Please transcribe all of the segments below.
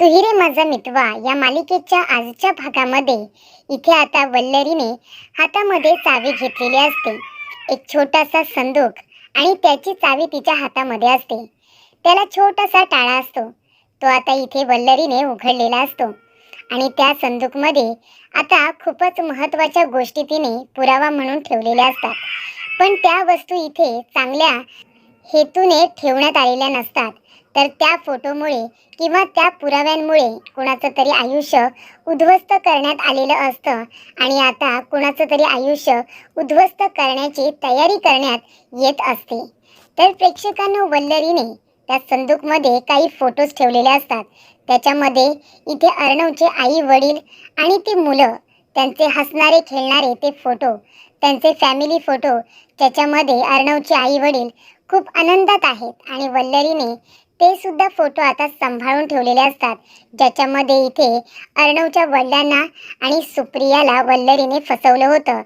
तुहिरे माझा मितवा या मालिकेच्या आजच्या भागामध्ये. इथे आता वल्लरीने हातामध्ये चावी घेतलेली असते. एक छोटासा संदूक आणि त्याची चावी तिच्या हातामध्ये असते. त्याला छोटासा टाळा असतो. तो आता इथे वल्लरीने उघडलेला असतो. आणि त्या संदूकमध्ये आता खूपच महत्त्वाच्या गोष्टी तिने पुरावा म्हणून ठेवलेल्या असतात. पण त्या वस्तू इथे चांगल्या हेतूने ठेवण्यात आलेल्या नसतात. तर त्या फोटोमुळे किंवा त्या पुराव्यांमुळे कुणाचं तरी आयुष्य उद्ध्वस्त करण्यात आलेलं असतं. आणि आता कुणाचं तरी आयुष्य उद्ध्वस्त करण्याची तयारी करण्यात येत असते. तर प्रेक्षकांनो वल्लरीने त्या संदूकमध्ये काही फोटोज ठेवलेले असतात. त्याच्यामध्ये इथे अर्णवचे आई वडील आणि ती मुलं त्यांचे हसणारे खेळणारे ते फोटो त्यांचे फॅमिली फोटो त्याच्यामध्ये अर्णवचे आई वडील खूप आनंदात आहेत. आणि वल्लरीने ते सुद्धा फोटो आता सांभाळून ठेवलेले असतात. ज्याच्यामध्ये इथे अर्णवच्या वडिलांना आणि सुप्रियाला वल्लरीने फसवलं होतं.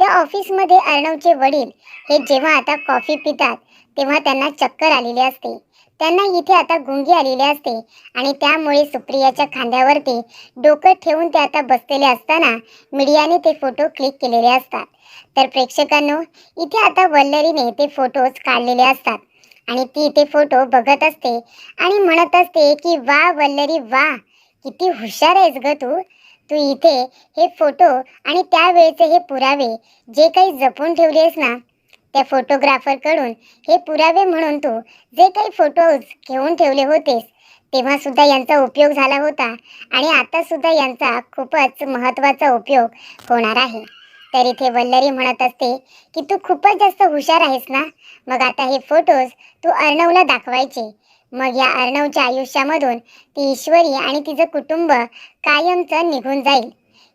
त्या ऑफिसमध्ये अर्णवचे वडील हे जेव्हा आता कॉफी पितात तेव्हा त्यांना चक्कर आलेली असते. त्यांना इथे आता गुंगी आलेली असते आणि त्यामुळे सुप्रियाच्या खांद्यावरती डोकं ठेवून ते आता बसलेले असताना मीडियाने ते फोटो क्लिक केलेले असतात. तर प्रेक्षकांनो इथे आता वल्लरीने ते फोटोज काढलेले असतात. आणि ती ते फोटो बघत असते आणि म्हणत असते की वा वल्लरी वा किती हुशार आहेस ग तू. तू इथे हे फोटो आणि त्यावेळेचे हे पुरावे जे काही जपून ठेवलेस ना त्या फोटोग्राफरकडून हे पुरावे म्हणून तू जे काही फोटोज घेऊन ठेवले होतेस तेव्हा सुद्धा यांचा उपयोग झाला होता आणि आता सुद्धा यांचा खूपच महत्त्वाचा उपयोग होणार आहे. तर इथे वल्लरी म्हणत असते की तू खूपच जास्त हुशार आहेस ना? मग आता हे फोटोज तू अर्णवला दाखवायचे. मग या अर्णवच्या आयुष्यामधून ती ईश्वरी आणि तिचं कुटुंब कायमचं निघून जाईल.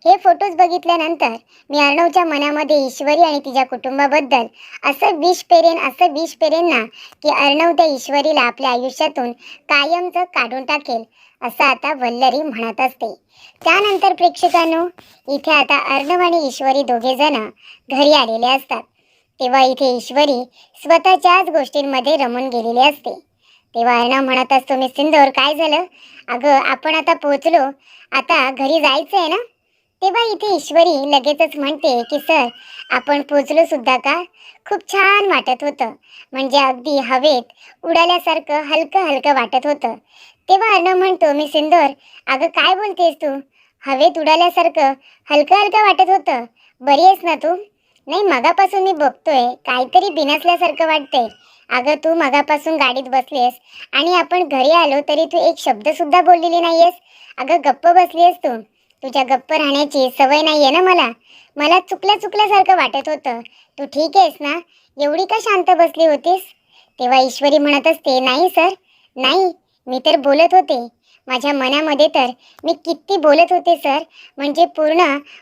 हे फोटोज बघितल्यानंतर मी अर्णवच्या मनामध्ये ईश्वरी आणि तिच्या कुटुंबाबद्दल असं विष पेरेन असं विष पेरेन ना की अर्णव त्या ईश्वरीला आपल्या आयुष्यातून कायमचं काढून टाकेल. असं आता वल्लरी म्हणत असते. त्यानंतर प्रेक्षकांनो इथे आता अर्णव आणि ईश्वरी दोघे जण घरी आलेले असतात. तेव्हा इथे ईश्वरी स्वतःच्याच गोष्टींमध्ये रमून गेलेली असते. तेव्हा अर्णव म्हणत असतो मी सिंदोर काय झालं? अगं आपण आता पोहोचलो. आता घरी जायचं आहे ना? तेव्हा इथे ईश्वरी लगेचच म्हणते की सर आपण पोचलो सुद्धा का? खूप छान वाटत होतं. म्हणजे अगदी हवेत उडाल्यासारखं हलकं हलकं वाटत होतं. तेव्हा अर्णव म्हणतो मी सिंदोर. अगं काय बोलतेस तू? हवेत उडाल्यासारखं हलकं हलकं वाटत होतं. बरी आहेस ना तू? नाही मगापासून मी बघतोय काहीतरी बिनसल्यासारखं वाटतंय. अगं तू मगापासून गाडीत बसलीस आणि आपण घरी आलो तरी तू एक शब्दसुद्धा बोललेली बोललेली नाहीयेस. अगं गप्प बसलीस तू. तुझ्या गप्प राहण्याची सवय नाही आहे ना मला? मला चुकल्या चुकल्यासारखं वाटत होतं. तू ठीक आहेस ना? एवढी का शांत बसली होतीस? तेव्हा ईश्वरी म्हणत असते नाही सर. नाही मी तर बोलत होते. माझ्या मनामध्ये तर मी किती बोलत होते सर. म्हणजे पूर्ण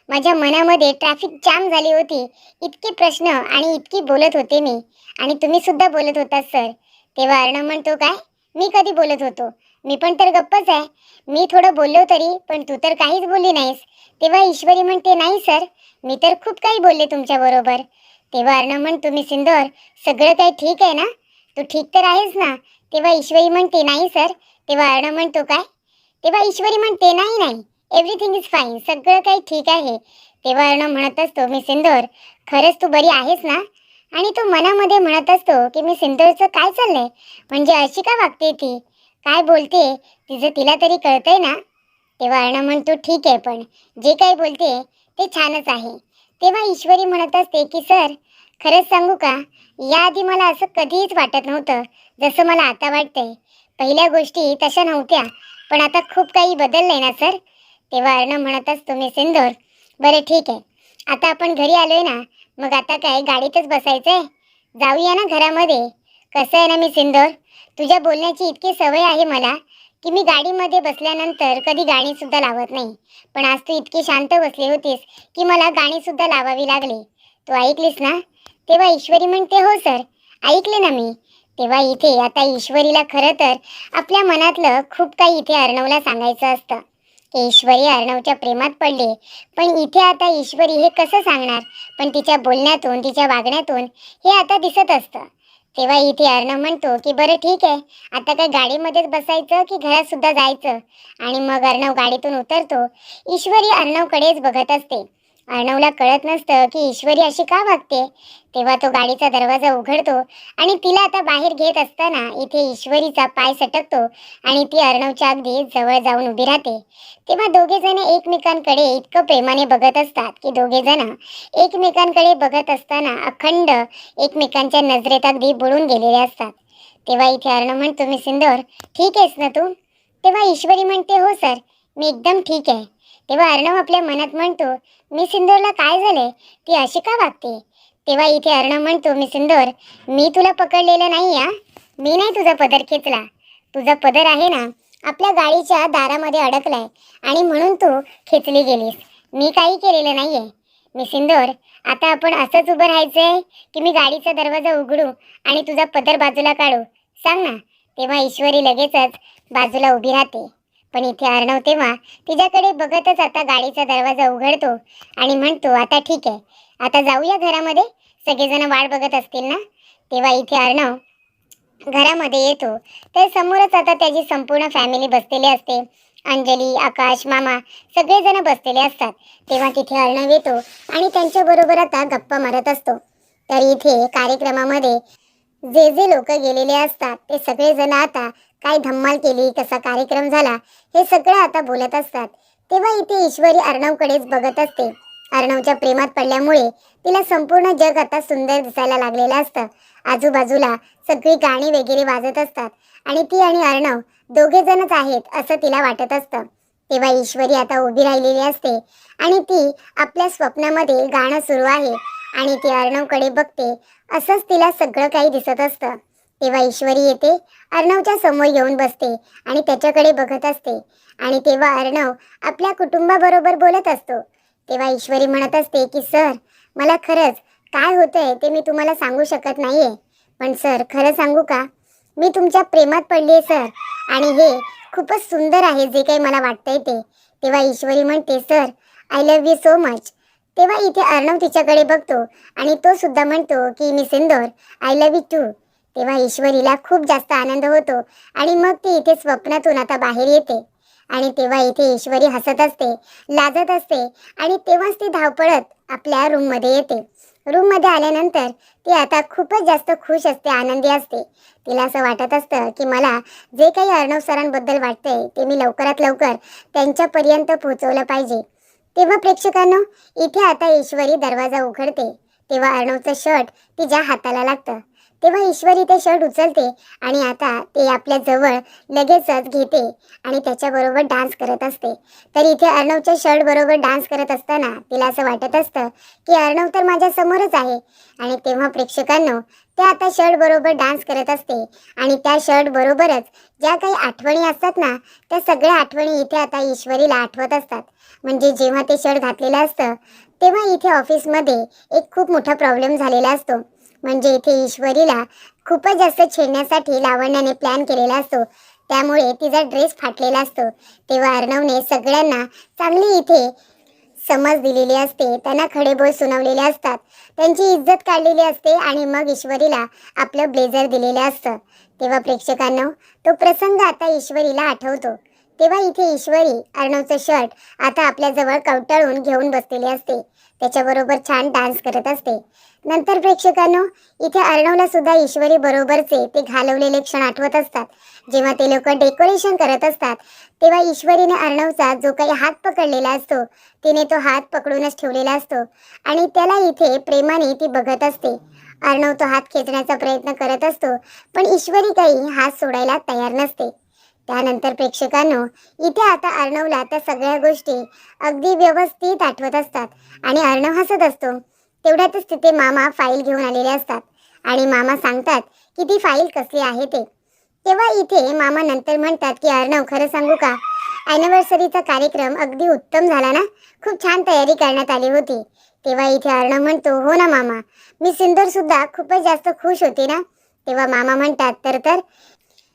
माझ्या मनामध्ये ट्रॅफिक जाम झाली होती. इतके प्रश्न आणि इतकी बोलत होते मी. आणि तुम्ही सुद्धा बोलत होता सर. तेव्हा अर्णव म्हणतो काय? मी कधी बोलत होतो? मी पण तर गप्पच आहे. मी थोडं बोललो तरी पण तू तर काहीच बोलली नाहीस. तेव्हा ईश्वरी म्हणते नाही सर. मी तर खूप काही बोलले तुमच्याबरोबर तेव्हा अर्णव म्हणतो मी सिंदोर सगळं काही ठीक आहे ना? तू ठीक तर आहेस ना? तेव्हा ईश्वरी म्हणते नाही सर. तेव्हा अर्णव म्हणतो काय? तेव्हा ईश्वरी म्हणते नाही नाही. एव्हरीथिंग इज फाईन सगळं काही ठीक आहे. तेव्हा अर्णव म्हणत असतो मी सिंदोर खरंच तू बरी आहेस ना? आणि तो मनामध्ये म्हणत असतो की मी सिंदोरचं काय चाललंय? म्हणजे अशी का वागते ती? काय बोलते? तिचं तिला तरी कळतंय ना? तेव्हा अर्णव म्हणतो ठीक आहे पण जे काही बोलते ते छानच आहे. तेव्हा ईश्वरी म्हणत असते की सर खरंच सांगू का? याआधी मला असं कधीच वाटत नव्हतं जसं मला आता वाटतंय. पहिल्या गोष्टी तशा नव्हत्या पण आता खूप काही बदललंय ना सर? तेव्हा अर्णव म्हणतच तुम्ही सिंदूर. बरं ठीक आहे. आता आपण घरी आलोय ना मग आता काय गाडीतच बसायचंय? जाऊया ना घरामध्ये. कसं आहे ना मी सिंदूर? तुझ्या बोलण्याची इतकी सवय आहे मला की मी गाडीमध्ये बसल्यानंतर कधी गाणीसुद्धा लावत नाही. पण आज तू इतकी शांत बसली होतीस की मला गाणीसुद्धा लावावी लागली. तू ऐकलीस ना? तेव्हा ईश्वरी म्हणते हो सर. ऐकले ना मी. तेव्हा इथे आता ईश्वरीला खरं तर आपल्या मनातलं खूप काही इथे अर्णवला सांगायचं असतं. ईश्वरी अर्णवच्या प्रेमात पडले. पण इथे आता ईश्वरी हे कसं सांगणार? पण तिच्या बोलण्यातून तिच्या वागण्यातून हे आता दिसत असतं. तेव्हा इथे अर्णव म्हणतो की बरं ठीक आहे. आता काय गाडीमध्येच बसायचं की घरात सुद्धा जायचं? आणि मग अर्णव गाडीतून उतरतो. ईश्वरी अर्णवकडेच बघत असते. अर्णवला कळत नसतं की ईश्वरी अशी का वागते? तेव्हा तो गाडीचा दरवाजा उघडतो आणि तिला आता बाहेर घेत असताना इथे ईश्वरीचा पाय सटकतो आणि ती अर्णवच्या अगदी जवळ जाऊन उभी राहते. तेव्हा दोघे जण एकमेकांकडे इतकं प्रेमाने बघत असतात की दोघे जण एकमेकांकडे बघत असताना अखंड एकमेकांच्या नजरेत अगदी बुडून गेलेले असतात. तेव्हा इथे अर्णव म्हणतो मी सिंदोर ठीक आहेस ना तू? तेव्हा ईश्वरी म्हणते हो सर मी एकदम ठीक आहे. तेव्हा अर्णव आपल्या मनात म्हणतो मी सिंदोरला काय झाले? ती अशी का वागते? तेव्हा इथे अर्णव म्हणतो मी सिंदोर मी तुला पकडलेलं नाही या मी नाही तुझा पदर खेचला. तुझा पदर आहे ना आपल्या गाडीच्या दारामध्ये अडकलाय आणि म्हणून तू खेचली गेलीस. मी काही केलेलं नाहीये. मी सिंदोर आता आपण असंच उभं राहायचंय की मी गाडीचा दरवाजा उघडू आणि तुझा पदर बाजूला काढू. सांग ना. तेव्हा ईश्वरी लगेचच बाजूला उभी राहते. पण इथे अर्णव तेव्हा तिच्याकडे बघतच आता गाडीचा दरवाजा उघडतो आणि म्हणतो आता ठीक आहे. आता जाऊया घरामध्ये? सगळेजण वाट बघत असतील ना? तेव्हा इथे अर्णव घरामध्ये येतो. तर समोरच आता त्याची संपूर्ण फॅमिली बसलेली असते. अंजली आकाश मामा सगळेजण बसलेले असतात. तेव्हा तिथे अर्णव येतो आणि त्यांच्याबरोबर आता गप्पा मारत असतो. तर इथे कार्यक्रमामध्ये जे जे लोक गेलेले असतात ते सगळेजण आता काय धम्माल केली कसा कार्यक्रम झाला हे सगळं आता बोलत असतात. तेव्हा इथे ईश्वरी अर्णवकडेच बघत असते. अर्णवच्या प्रेमात पडल्यामुळे तिला संपूर्ण जग आता सुंदर दिसायला लागलेलं असतं. आजूबाजूला सगळी गाणी वगैरे वाजत असतात आणि ती आणि अर्णव दोघे जणच आहेत असं तिला वाटत असतं. तेव्हा ईश्वरी आता उभी राहिलेली असते आणि ती आपल्या स्वप्नामध्ये गाणं सुरू आहे आणि ती अर्णवकडे बघते असंच तिला सगळं काही दिसत असतं. तेव्हा ईश्वरी येते अर्णवच्या समोर येऊन बसते आणि त्याच्याकडे बघत असते. आणि तेव्हा अर्णव आपल्या कुटुंबाबरोबर बोलत असतो. तेव्हा ईश्वरी म्हणत असते की सर मला खरंच काय होतंय ते मी तुम्हाला सांगू शकत नाही आहे पण सर खरं सांगू का? मी तुमच्या प्रेमात पडली आहे सर. आणि हे खूपच सुंदर आहे जे काही मला वाटतंय ते. तेव्हा ईश्वरी म्हणते sir I love you so much तेव्हा इथे अर्णव तिच्याकडे बघतो आणि तो सुद्धा म्हणतो की मी सिंदोर आय लव्ह यू टू तेव्हा ईश्वरीला खूप जास्त आनंद होतो आणि मग ती इथे स्वप्नातून आता बाहेर येते. आणि तेव्हा इथे ईश्वरी हसत असते लाजत असते आणि तेव्हाच ती धावपळत आपल्या रूममध्ये येते. रूममध्ये आल्यानंतर ती आता खूपच जास्त खुश असते आनंदी असते. तिला असं वाटत असतं की मला जे काही अर्णव सरांबद्दल वाटतंय ते मी लवकरात लवकर त्यांच्यापर्यंत पोहोचवलं पाहिजे. तेव्हा प्रेक्षकांनो इथे आता ईश्वरी दरवाजा उघडते. तेव्हा अर्णवचं शर्ट तिच्या हाताला लागतं. तेव्हा ईश्वरी ते शर्ट उचलते आणि आता ते आपल्या जवळ लगेचच घेते आणि त्याच्याबरोबर डान्स करत असते. तर इथे अर्णवच्या शर्ट बरोबर डान्स करत असताना तिला असं वाटत असतं की अर्णव तर माझ्या समोरच आहे. आणि तेव्हा प्रेक्षकांनो ते आता शर्ट बरोबर डान्स करत असते आणि त्या शर्ट बरोबरच ज्या काही आठवणी असतात ना त्या सगळ्या आठवणी इथे आता ईश्वरीला आठवत असतात. म्हणजे जेव्हा ते शर्ट घातलेलं असतं तेव्हा इथे ऑफिसमध्ये एक खूप मोठा प्रॉब्लेम झालेला असतो. म्हणजे इथे ईश्वरीला खूपच जास्त छेडण्यासाठी लावण्याने प्लॅन केलेला असतो. त्यामुळे तिचा ड्रेस फाटलेला असतो. तेव्हा अर्णवने सगळ्यांना चांगली इथे समज दिलेली असते. त्यांना खडे बोल सुनावलेले असतात. त्यांची इज्जत काढलेली असते आणि मग ईश्वरीला आपलं ब्लेझर दिलेलं असतं. तेव्हा प्रेक्षकांनो तो प्रसंग आता ईश्वरीला आठवतो. तेव्हा इथे ईश्वरी अर्णवचं शर्ट आता आपल्याजवळ कवटाळून घेऊन बसलेली असते. त्याच्याबरोबर छान डान्स करत असते. नंतर प्रेक्षकांनो इथे अर्णवला सुद्धा ईश्वरी बरोबरचे ते घालवलेले क्षण आठवत असतात. जेव्हा ते लोक डेकोरेशन करत असतात तेव्हा ईश्वरीने अर्णवचा जो काही हात पकडलेला असतो तिने तो हात पकडूनच ठेवलेला असतो आणि त्याला इथे प्रेमाने ती बघत असते. अर्णव तो हात खेचण्याचा प्रयत्न करत असतो पण ईश्वरी काही हात सोडायला तयार नसते. त्यानंतर प्रेक्षकांनो इथे आता अर्णवला त्या सगळ्या गोष्टी अगदी व्यवस्थित आठवत असतात आणि अर्णव हसत असतो. तेवढ्यातच तिथे मामा फाईल घेऊन आलेले असतात आणि मामा सांगतात की ती फाईल कसली आहे ते. तेव्हा इथे मामा नंतर म्हणतात की अर्णव खरं सांगू का? अॅनिव्हर्सरीचा कार्यक्रम अगदी उत्तम झाला ना? खूप छान तयारी करण्यात आली होती. तेव्हा इथे अर्णव म्हणतो हो ना मामा मी सिंदर सुद्धा खूपच जास्त खुश होते ना? तेव्हा मामा म्हणतात तर तर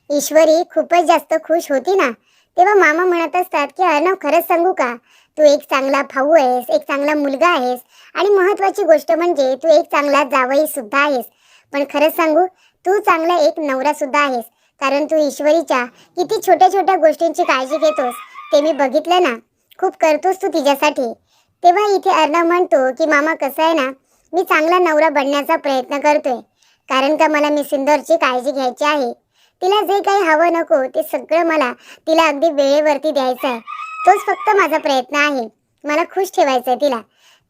ईश्वरी खूपच जास्त खुश होती ना? तेव्हा मामा म्हणत असतात की अर्णव खरंच सांगू का? तू एक चांगला भाऊ आहेस एक चांगला मुलगा आहेस आणि महत्वाची गोष्ट म्हणजे तू एक चांगला जावई सुद्धा आहेस. पण खरंच सांगू तू चांगला एक नवरा सुद्धा आहेस. कारण तू ईश्वरीच्या किती छोट्या छोट्या गोष्टींची काळजी घेतोस ते मी बघितलं ना? खूप करतोस तू तिच्यासाठी. तेव्हा इथे अर्णव म्हणतो की मामा कसं आहे ना? मी चांगला नवरा बनण्याचा प्रयत्न करतोय. कारण का मला मी सिंदूरची काळजी घ्यायची आहे? तिला जे काही हवं नको ते सगळं मला तिला अगदी वेळेवरती द्यायचं आहे. तोच फक्त माझा प्रयत्न आहे. मला खुश ठेवायचं आहे तिला.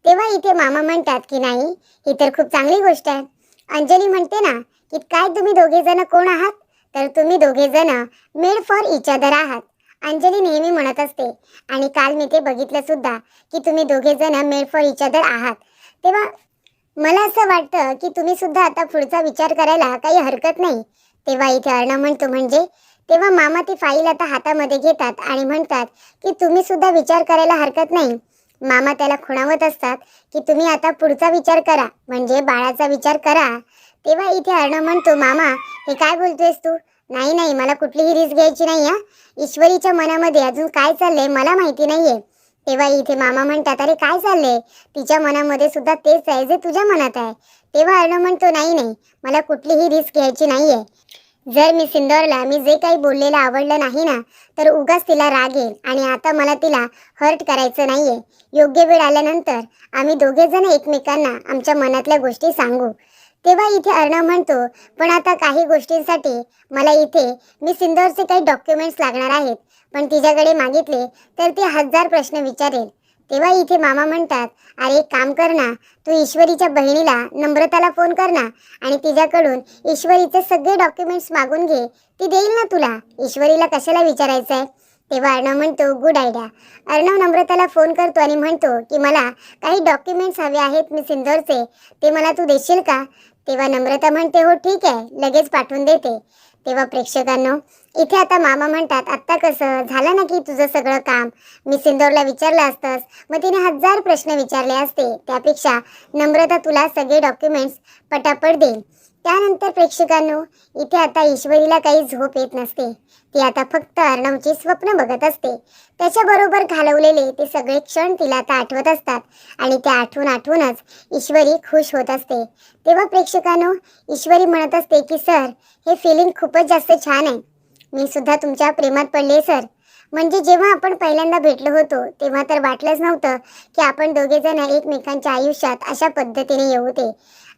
तेव्हा इथे मामा म्हणतात की नाही ही तर खूप चांगली गोष्ट आहे. अंजली म्हणते ना की काय तुम्ही दोघे जण कोण आहात? तर तुम्ही दोघे जण मेड फॉर इच अदर आहात. अंजली नेहमी म्हणत असते आणि काल मी ते बघितलं सुद्धा की तुम्ही दोघे जण मेड फॉर इच अदर आहात. तेव्हा मला असं वाटतं की तुम्ही सुद्धा आता पुढचा विचार करायला काही हरकत नाही. तेव्हा इथे अर्णव म्हणतो म्हणजे? तेव्हा मामा ती फाईल आता हातामध्ये घेतात आणि म्हणतात की तुम्ही सुद्धा विचार करायला हरकत नाही. मामा त्याला खुणावत असतात की तुम्ही आता पुढचा विचार करा. म्हणजे बाळाचा विचार करा? तेव्हा इथे अर्णव म्हणतो मामा हे काय बोलतोयस तू? नाही नाही मला कुठलीही रिस्क घ्यायची नाही हा ईश्वरीच्या मनामध्ये अजून काय चाललंय मला माहिती नाहीये. तेव्हा इथे मामा म्हणतात अरे काय चाललंय तिच्या मनामध्ये सुद्धा तेच आहे जे तुझ्या मनात आहे. तेव्हा अर्णव म्हणतो नाही नाही मला कुठलीही रिस्क घ्यायची नाहीये. जर मी सिंदोरला मी जे काही बोललेलं आवडलं नाही ना तर उगाच तिला राग येईल आणि आता मला तिला हर्ट करायचं नाहीये. योग्य वेळ आल्यानंतर आम्ही दोघे जण एकमेकांना आमच्या मनातल्या गोष्टी सांगू. तेव्हा इथे अर्णव म्हणतो पण आता काही गोष्टींसाठी मला इथे मी सिंदोरचे काही डॉक्युमेंट्स लागणार आहेत. पण तिच्याकडे मागितले तर ती हजार प्रश्न विचारेल. तेव्हा इथे मामा म्हणतात अरे एक काम कर ना तू ईश्वरीच्या बहिणीला नम्रताला फोन कर ना आणि तिच्याकडून ईश्वरीचे सगळे डॉक्युमेंट्स मागून घे. ती देईल ना तुला? ईश्वरीला कशाला विचारायचं आहे तेव्हा अर्णव म्हणतो गुड आयडिया अर्णव नम्रताला फोन करतो आणि म्हणतो की मला काही डॉक्युमेंट्स हवे आहेत मी सिंदोरचे ते मला तू देशील का? तेव्हा नम्रता म्हणते हो ठीक आहे लगेच पाठवून देते. तेव्हा प्रेक्षकांनो इथे आता मामा म्हणतात आत्ता कसं? झालं ना की तुझं सगळं काम? मी सिंदोरला विचारलं असतंस मग तिने हजार प्रश्न विचारले असते. त्यापेक्षा नम्रता तुला सगळे डॉक्युमेंट्स पटापट देईल. त्यानंतर प्रेक्षकांनो इथे आता ईश्वरीला काही झोप येत नसते. ती आता फक्त अर्णवची स्वप्न बघत असते. त्याच्याबरोबर घालवलेले ते सगळे क्षण तिला आता आठवत असतात आणि ते आठवून आठवूनच ईश्वरी खुश होत असते. तेव्हा प्रेक्षकांनो ईश्वरी म्हणत असते की सर हे फिलिंग खूपच जास्त छान आहे. मी सुद्धा तुमच्या प्रेमात पडले सर. म्हणजे जेव्हा आपण पहिल्यांदा भेटलो होतो तेव्हा तर वाटलंच नव्हतं की आपण दोघेजण एकमेकांच्या आयुष्यात अशा पद्धतीने येऊ ते.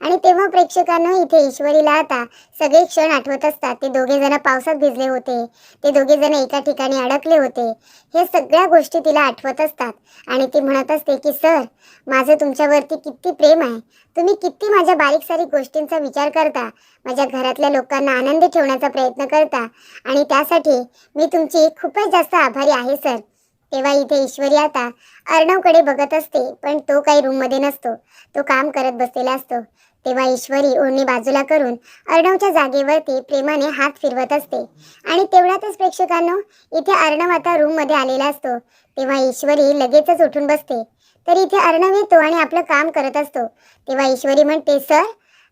आणि तेव्हा प्रेक्षकांना इथे ईश्वरीला आता सगळे क्षण आठवत असतात. ते दोघे जण पावसात भिजले होते. ते दोघे जण एका ठिकाणी अडकले होते. हे सगळ्या गोष्टी तिला आठवत असतात. आणि ती म्हणत असते की सर माझं तुमच्यावरती किती प्रेम आहे. तुम्ही किती माझ्या बारीक सारीक गोष्टींचा विचार करता. माझ्या घरातल्या लोकांना आनंदी ठेवण्याचा प्रयत्न करता. आणि त्यासाठी मी तुमची खूपच जास्त आभारी आहे सर. तेव्हा इथे ईश्वरी आता अर्णवकडे बघत असते पण तो काही रूममध्ये नसतो. तो काम करत बसलेला असतो. तेव्हा ईश्वरी ओढणी बाजूला करून अर्णवच्या जागेवरती प्रेमाने हात फिरवत असते. आणि तेवढ्यातच प्रेक्षकांनो इथे अर्णव आता रूममध्ये आलेला असतो. तेव्हा ईश्वरी लगेचच उठून बसते. तर इथे अर्णव येतो आणि आपलं काम करत असतो. तेव्हा ईश्वरी म्हणते सर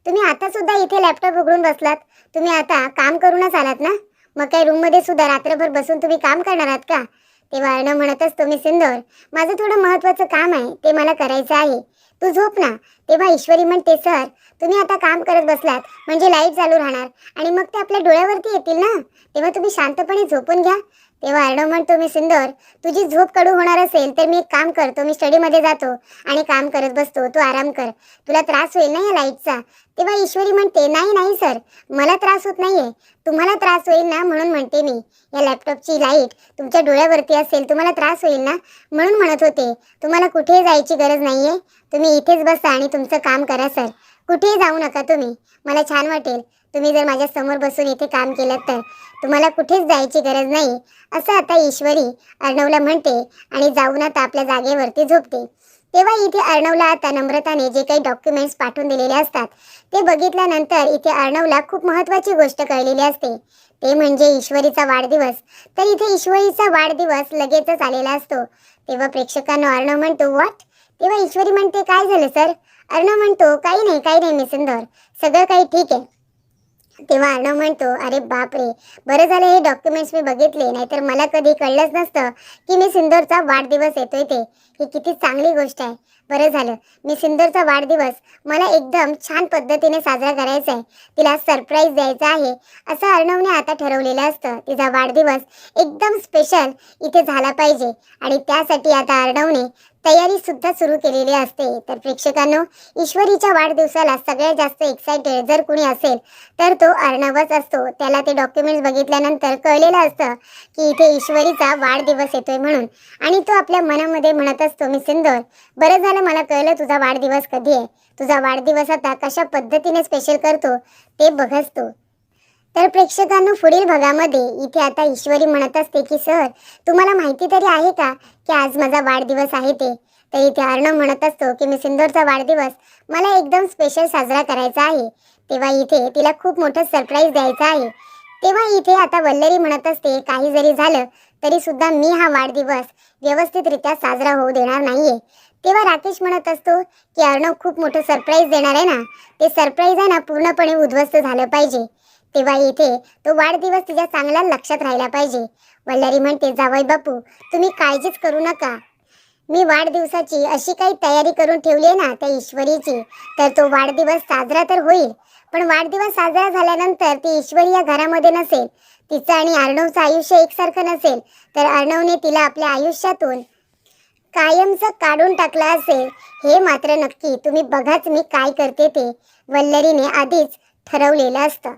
तुम्ही आता सुद्धा इथे लॅपटॉप उघडून बसलात? तुम्ही आता काम करूनच आलात ना? मग काय रूममध्ये सुद्धा रात्रभर बसून तुम्ही काम करणार आहात का? तेव्हा अर्णव म्हणत तुम्ही मी सिंदोर. माझं थोडं महत्त्वाचं काम आहे ते मला करायचं आहे. तू झोप ना. तेव्हा ईश्वरी म्हणते सर तुम्ही आता काम करत बसलात म्हणजे लाइट चालू राहणार आणि मग ते आपल्या डोळ्यावरती येतील ना? तेव्हा तुम्ही शांतपणे झोपून घ्या. तेव्हा अर्णव म्हणतो मी सुंदर तुझी झोप कडू होणार असेल तर मी एक काम करतो मी स्टडीमध्ये जातो आणि काम करत बसतो तू आराम कर. तुला त्रास होईल ना या लाईटचा तेव्हा ईश्वरी म्हणते नाही नाही सर मला त्रास होत नाहीये. तुम्हाला त्रास होईल ना? म्हणून म्हणते मी. या लॅपटॉपची लाइट तुमच्या डोळ्यावरती असेल तुम्हाला त्रास होईल ना? म्हणून म्हणत होते. तुम्हाला कुठेही जायची गरज नाहीये? तुम्ही इथेच बसा आणि तुमचं काम करा सर कुठेही जाऊ नका तुम्ही? मला छान वाटेल. तुम्ही जर माझ्यासमोर बसून इथे काम केलं तर तुम्हाला कुठेच जायची गरज नाही असं आता ईश्वरी अर्णवला म्हणते आणि जाऊन आता आपल्या जागेवरती झोपते. तेव्हा इथे अर्णवला आता नम्रताने जे काही डॉक्युमेंट्स पाठवून दिलेले असतात ते बघितल्यानंतर इथे अर्णवला खूप महत्त्वाची गोष्ट कळलेली असते. ते म्हणजे ईश्वरीचा वाढदिवस. तर इथे ईश्वरीचा वाढदिवस लगेचच आलेला असतो. तेव्हा प्रेक्षकांना अर्णव म्हणतो व्हॉट तेव्हा ईश्वरी म्हणते काय झालं सर अर्णव म्हणतो काही नाही काही नाही मी सुंदर. सगळं काही ठीक आहे. तेव्हा अर्णव म्हणतो अरे बापरे बरं झालं हे डॉक्युमेंट्स मी बघितले नाहीतर मला कधी कळलंच नसतं की मी सिंदूरचा वाढदिवस येतोय ते. ही किती चांगली गोष्ट आहे. बरं झालं मी सिंदूरचा वाढदिवस मला एकदम छान पद्धतीने साजरा करायचा आहे तिला सरप्राईज द्यायचा आहे. असं अर्णवने आता ठरवलेलं असतं. तिचा वाढदिवस एकदम स्पेशल इथे झाला पाहिजे. आणि त्यासाठी आता अर्णवने तयारी सुद्धा सुरू केलेली असते. तर प्रेक्षकांनो ईश्वरीच्या वाढदिवसाला सगळ्यात जास्त एक्सायटेड जर कुणी असेल तर तो अर्णवच असतो. त्याला ते डॉक्युमेंट्स बघितल्यानंतर कळलेलं असतं की इथे ईश्वरीचा वाढदिवस येतोय म्हणून. आणि तो आपल्या मनामध्ये म्हणत असतो मी सिंदोर बरं झालं मला कळलं तुझा वाढदिवस कधी आहे? तुझा वाढदिवस आता कशा पद्धतीने स्पेशल करतो? ते बघस तू. तर प्रेक्षकांनो पुढील भागामध्ये इथे आता ईश्वरी म्हणत असते की सर तुम्हाला माहिती तरी आहे का की आज माझा वाढदिवस आहे ते? तर इथे अर्णव म्हणत असतो की मी सिंदूरचा वाढदिवस मला एकदम स्पेशल साजरा करायचा आहे. तेव्हा इथे तिला खूप मोठं सरप्राईज द्यायचं आहे. तेव्हा इथे आता वल्लरी म्हणत असते काही जरी झालं तरी सुद्धा मी हा वाढदिवस व्यवस्थितरित्या साजरा होऊ देणार नाहीये. तेव्हा राकेश म्हणत असतो की अर्णव खूप मोठं सरप्राईज देणार आहे ना. ते सरप्राईज आहे ना पूर्णपणे उद्ध्वस्त झालं पाहिजे. तेव्हा इथे तो वाढदिवस तिच्या चांगल्या लक्षात राहिला पाहिजे. वल्लारी म्हणते जावई बापू तुम्ही काळजीच करू नका. मी वाढदिवसाची अशी काही तयारी करून ठेवली आहे ना त्या ईश्वरीची तर तो वाढदिवस साजरा तर होईल पण वाढदिवस साजरा झाल्यानंतर ती ईश्वरी या घरामध्ये नसेल. तिचं आणि अर्णवचं आयुष्य एकसारखं नसेल तर अर्णवने तिला आपल्या आयुष्यातून कायमचं काढून टाकलं असेल. हे मात्र नक्की तुम्ही बघाच मी काय करते ते वल्लरीने आधीच ठरवलेलं असतं.